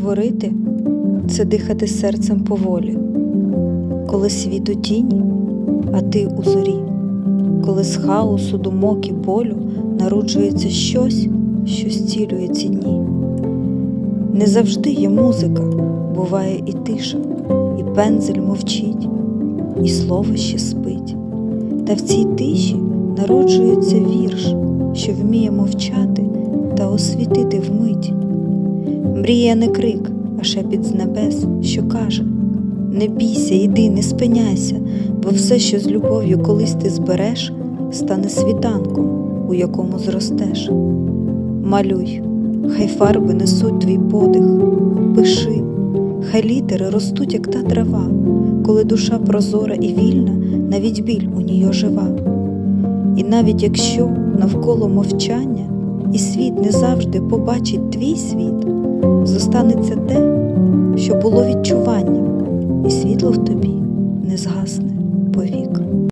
Творити це дихати серцем поволі, коли світ у тіні, а ти у зорі, коли з хаосу думок і болю народжується щось, що зцілює ці дні. Не завжди є музика, буває і тиша, і пензель мовчить, і слово ще спить. Та в цій тиші народжується вірш, що вміє мовчати та освітити вмить. Мрія не крик, а шепіт з небес, що каже: Не бійся, іди, не спиняйся, бо все, що з любов'ю колись ти збереш, стане світанком, у якому зростеш. Малюй, хай фарби несуть твій подих, пиши, хай літери ростуть, як та трава, коли душа прозора і вільна, навіть біль у ній ожива. І навіть якщо навколо мовчання, і світ не завжди побачить твій світ, зостанеться те, що було відчуванням, і світло в тобі не повік.